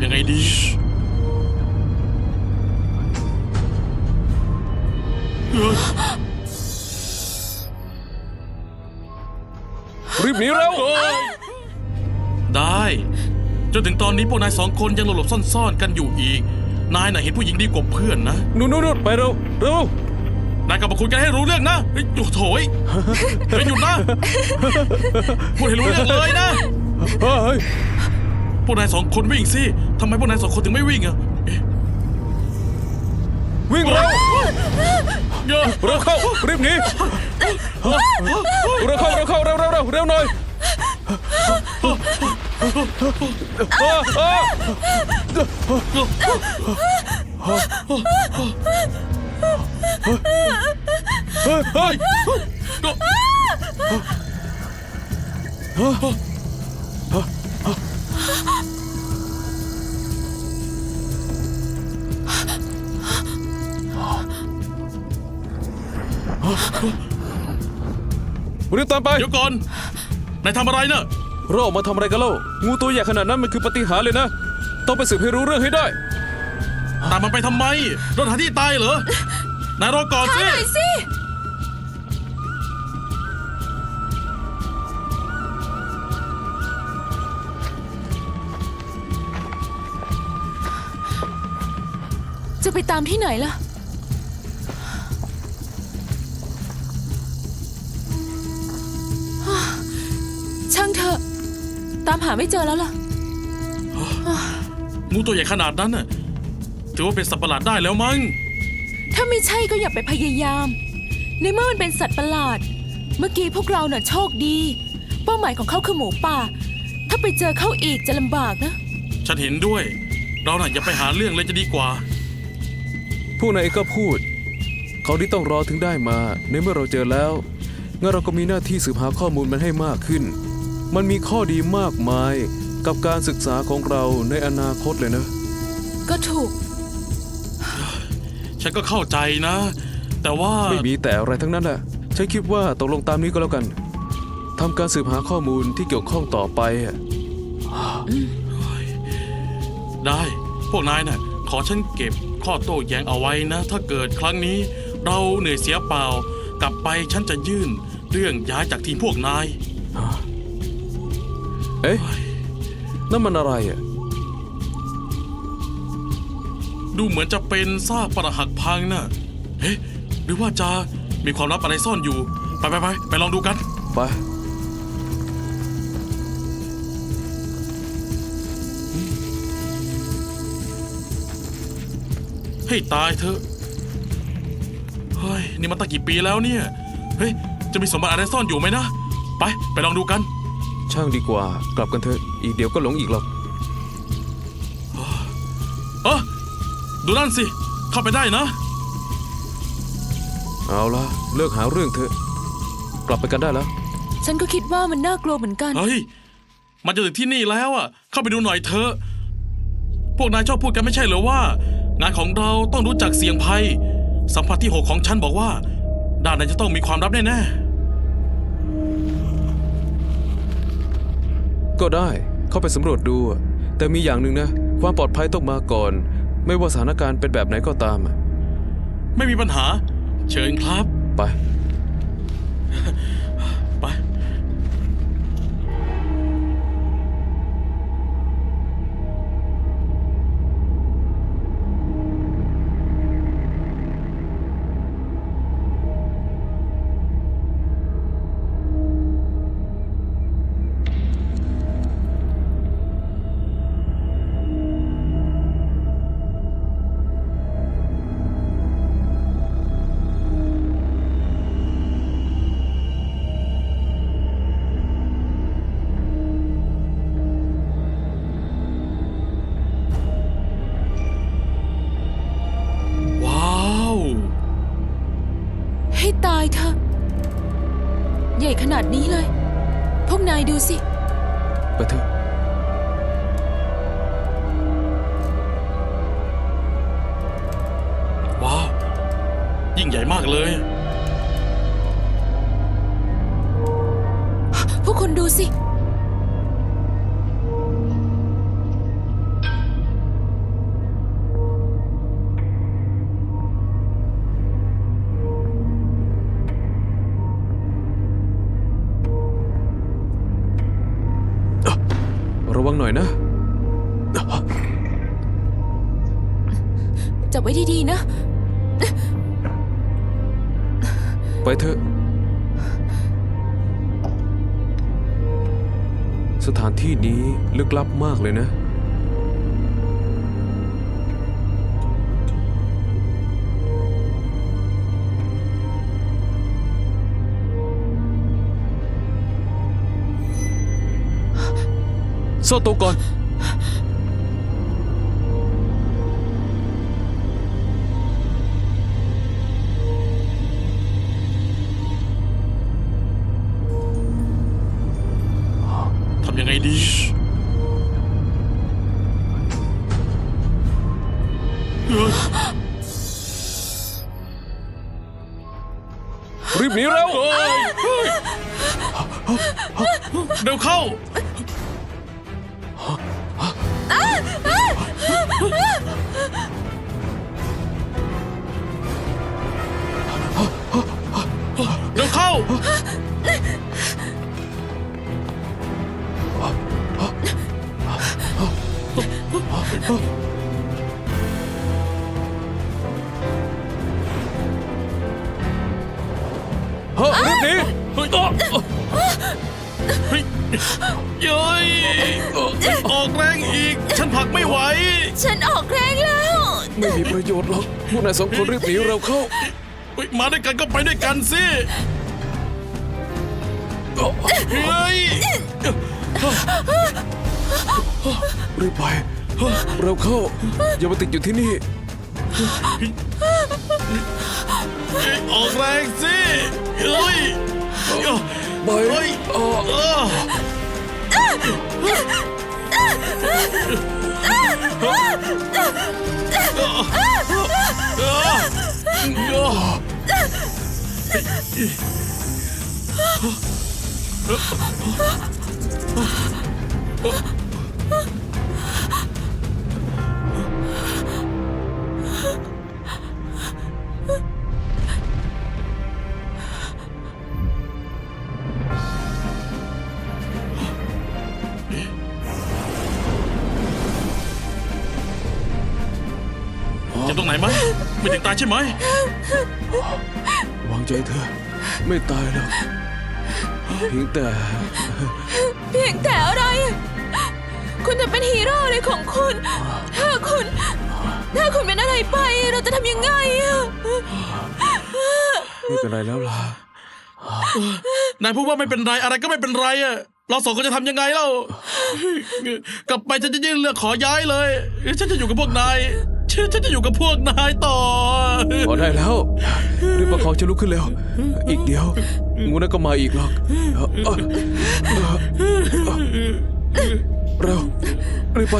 ำยังไงดี รีบหนีเร็วได้ จนถึงตอนนี้พวกนายสองคนยังหลบๆซ่อนๆกันอยู่อีก นายน่ะเห็นผู้หญิงดีกว่าเพื่อนนะนู่นนู่นนู่นไปเร็วเร็วนายกลับมาคุยกันให้รู้เรื่องนะเฮ้ยโอ้โถยเฮ้ยหยุดนะพูดให้รู้เรื่องเลยนะเฮ้ยพ วกนายสองคนวิ่งสิทำไมพวกนายสองคนถึงไม่วิ่งอะเอ๊ะวิ่งเร็วเยอะเร็วเข้ารีบหนีเร็วเข้าเร็วเข้าเร็วเร็วเร็วเร็วหน่อยอ่าอ่าเฮ้ยเฮ้ย รีบตามไปเดี๋ยวก่อนนายทำอะไรเนะเราออกมาทำอะไรกันเล่างูตัวใหญ่ขนาดนั้นมันคือปฏิหารย์เลยนะ ต้องไปสืบให้รู้เรื่องให้ได้ ตามมันไปทำไมรถหาที่ตายเหรอนายรอก่อนสิ หน่อยสิ จะไปตามที่ไหนล่ะ หาไม่เจอแล้วล่ะ งูตัวใหญ่ขนาดนั้นน่ะถือว่าเป็นสัตว์ประหลาดได้แล้วมั้ง ถ้าไม่ใช่ก็อย่าไปพยายาม ในเมื่อมันเป็นสัตว์ประหลาด เมื่อกี้พวกเราเน่ะโชคดี เป้าหมายของเขาคือหมูป่า ถ้าไปเจอเขาอีกจะลำบากนะ ฉันเห็นด้วย เราน่ะอย่าไปหาเรื่องเลยจะดีกว่าผู้นายเองก็พูด เขาที่ต้องรอถึงได้มา ในเมื่อเราเจอแล้ว งั้นเราก็มีหน้าที่สืบหาข้อมูลมันให้มากขึ้น มันมีข้อดีมากมายกับการศึกษาของเราในอนาคตเลยนะ ก็ถูก ฉันก็เข้าใจนะ แต่ว่าไม่มีแต่อะไรทั้งนั้นแหละฉันคิดว่าตกลงตามนี้ก็แล้วกันทำการสืบหาข้อมูลที่เกี่ยวข้องต่อไปอะได้ พวกนายน่ะขอฉันเก็บข้อโต้แย้งเอาไว้นะ ถ้าเกิดครั้งนี้ เราเหนื่อยเสียเปล่า กลับไปฉันจะยื่น เรื่องย้ายจากทีมพวกนาย เอ๊ะนั่นมันอะไรอะ ดูเหมือนจะเป็นซากปรักหักพังน่ะเฮ้หรือว่าจะมีความลับอะไรซ่อนอยู่ ไปไปไปไปลองดูกัน ไป ให้ตายเถอะ เฮ้ย นี่มันตั้งกี่ปีแล้วเนี่ย เฮ้ย จะมีสมบัติอะไรซ่อนอยู่ไหมนะ ไป ไปลองดูกัน ช่างดีกว่ากลับกันเถอะอีกเดี๋ยวก็หลงอีกหรอกเออดูนั่นสิ เข้าไปได้นะ เอาละเลิกหาเรื่องเถอะ กลับไปกันได้แล้ว ฉันก็คิดว่ามันน่ากลัวเหมือนกัน เฮ้ย มันจะถึงที่นี่แล้วอะ เข้าไปดูหน่อยเถอะ พวกนายชอบพูดกันไม่ใช่เหรอว่า งานของเราต้องรู้จักเสี่ยงภัย สัมผัสที่หกของฉันบอกว่า ด้านไหนจะต้องมีความลับแน่ ก็ได้เข้าไปสำรวจดู แต่มีอย่างหนึ่งนะ ความปลอดภัยต้องมาก่อน ไม่ว่าสถานการณ์เป็นแบบไหนก็ตามอะๆไม่มีปัญหา เชิญครับ ไปไป ใหญ่ขนาดนี้เลย พวกนายดูสิ ไปเถอะว้าว ยิ่งใหญ่มากเลย พวกคุณดูสิ ว้ดีๆนะ ไปเถอะ สถานที่นี้ลึกลับมากเลยนะ โซ่ตัวก่อน ยังไงดีเฮ้ยรีบหนีเร็วเฮ้ยเฮ้ยเร็วเข้า เร็วเข้า เฮ้ยเย้ยออกแรงอีก ฉันผลักไม่ไหว ฉันออกแรงแล้ว ไม่มีประโยชน์หรอกพวกนายสองคนรีบหนีเร็วเข้าเฮ้ยมาด้วยกันก็ไปด้วยกันสิเฮ้ยรีบไปเร็วเข้าอย่ามาติดอยู่ที่นี่ออกแรงสิเฮ้ย ไป เฮ้ยเอ่อเออเออเจ็บตรงไหนไหมไม่ถึงตายใช่ไหมวางใจเถอะไม่ตายหรอกเพียงแต่ เพียงแต่อะไร คุณจะเป็นฮีโร่อะไรของคุณ ถ้าคุณ ถ้าคุณเป็นอะไรไป เราจะทำยังไงอะไม่เป็นไรแล้วล่ะนายพูดว่าไม่เป็นไรอะไรก็ไม่เป็นไรอะเราสองคนจะทำยังไงเล่ากลับไปฉันจะยื่นเรื่องขอย้ายเลย ฉันจะอยู่กับพวกนาย ฉันฉันจะอยู่กับพวกนายต่อ พอได้แล้วรีบประคองจะลุกขึ้นเร็ว อีกเดียว งูนั่นก็มาอีกหรอกเอ่อเอ่อเอ่อเร็วรีบไป